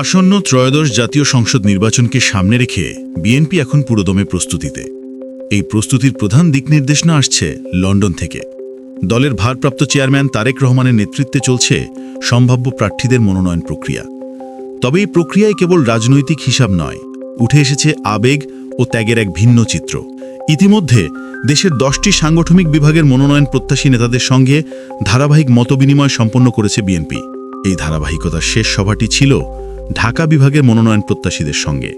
আসন্ন ত্রয়োদশ জাতীয় সংসদ নির্বাচনকে সামনে রেখে বিএনপি এখন পুরোদমে প্রস্তুতিতে। এই প্রস্তুতির প্রধান দিক নির্দেশনা আসছে লন্ডন থেকে। দলের ভারপ্রাপ্ত চেয়ারম্যান তারেক রহমানের নেতৃত্বে চলছে সম্ভাব্য প্রার্থীদের মনোনয়ন প্রক্রিয়া। তবে এই প্রক্রিয়ায় কেবল রাজনৈতিক হিসাব নয়, উঠে এসেছে আবেগ ও ত্যাগের এক ভিন্ন চিত্র। ইতিমধ্যে দেশের দশটি সাংগঠনিক বিভাগের মনোনয়ন প্রত্যাশী নেতাদের সঙ্গে ধারাবাহিক মতবিনিময় সম্পন্ন করেছে বিএনপি। এই ধারাবাহিকতার শেষ সভাটি ছিল ঢাকা বিভাগের মনোনয়ন প্রত্যাশীদের সঙ্গে।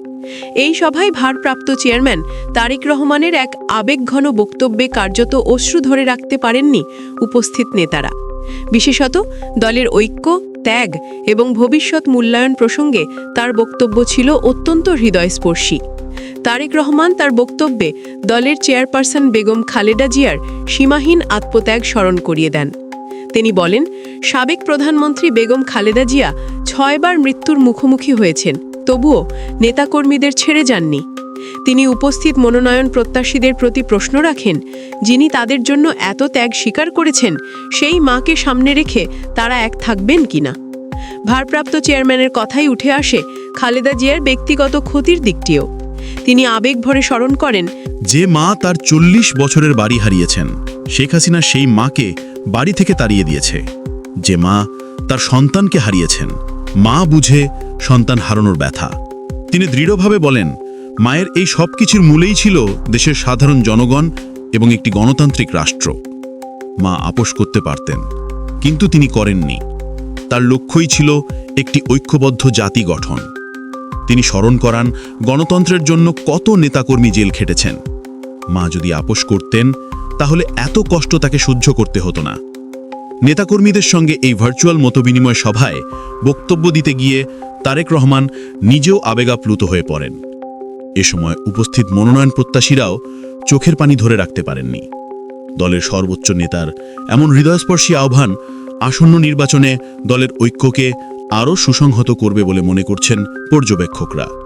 এই সভায় ভারপ্রাপ্ত চেয়ারম্যান তারেক রহমানের এক আবেগঘন বক্তব্যে কার্যত অশ্রু ধরে রাখতে পারেননি উপস্থিত নেতারা। বিশেষত দলের ঐক্য, ত্যাগ এবং ভবিষ্যৎ মূল্যায়ন প্রসঙ্গে তার বক্তব্য ছিল অত্যন্ত হৃদয়স্পর্শী। তারেক রহমান তার বক্তব্যে দলের চেয়ারপারসন বেগম খালেদা জিয়ার সীমাহীন আত্মত্যাগ স্মরণ করিয়ে দেন। তিনি বলেন, সাবেক প্রধানমন্ত্রী বেগম খালেদা জিয়া ছয়বার মৃত্যুর মুখোমুখি হয়েছেন, তবুও নেতাকর্মীদের ছেড়ে যাননি। তিনি উপস্থিত মনোনয়ন প্রত্যাশীদের প্রতি প্রশ্ন রাখেন, যিনি তাদের জন্য এত ত্যাগ স্বীকার করেছেন, সেই মাকে সামনে রেখে তারা এক থাকবেন কিনা? ভারপ্রাপ্ত চেয়ারম্যানের কথাই উঠে আসে খালেদা জিয়ার ব্যক্তিগত ক্ষতির দিকটিও। তিনি আবেগ ভরে স্মরণ করেন, যে মা তার চল্লিশ বছরের বাড়ি হারিয়েছেন, শেখ হাসিনা সেই মাকে বাড়ি থেকে তাড়িয়ে দিয়েছে। যে মা তার সন্তানকে হারিয়েছেন। মা বুঝে সন্তান হারানোর ব্যথা। তিনি দৃঢ়ভাবে বলেন, মায়ের এই সব কিছুর মূলেই ছিল দেশের সাধারণ জনগণ এবং একটি গণতান্ত্রিক রাষ্ট্র। মা আপোষ করতে পারতেন, কিন্তু তিনি করেননি। তার লক্ষ্যই ছিল একটি ঐক্যবদ্ধ জাতি গঠন। তিনি স্মরণ করান গণতন্ত্রের জন্য কত নেতাকর্মী জেল খেটেছেন। মা যদি আপোষ করতেন তাহলে এত কষ্ট তাকে সহ্য করতে হতো না। নেতাকর্মীদের সঙ্গে এই ভার্চুয়াল মতবিনিময় সভায় বক্তব্য দিতে গিয়ে তারেক রহমান নিজেও আবেগাপ্লুত হয়ে পড়েন। এ সময় উপস্থিত মনোনয়ন প্রত্যাশীরাও চোখের পানি ধরে রাখতে পারেননি। দলের সর্বোচ্চ নেতার এমন হৃদয়স্পর্শী আহ্বান আসন্ন নির্বাচনে দলের ঐক্যকে আরও সুসংহত করবে বলে মনে করছেন পর্যবেক্ষকরা।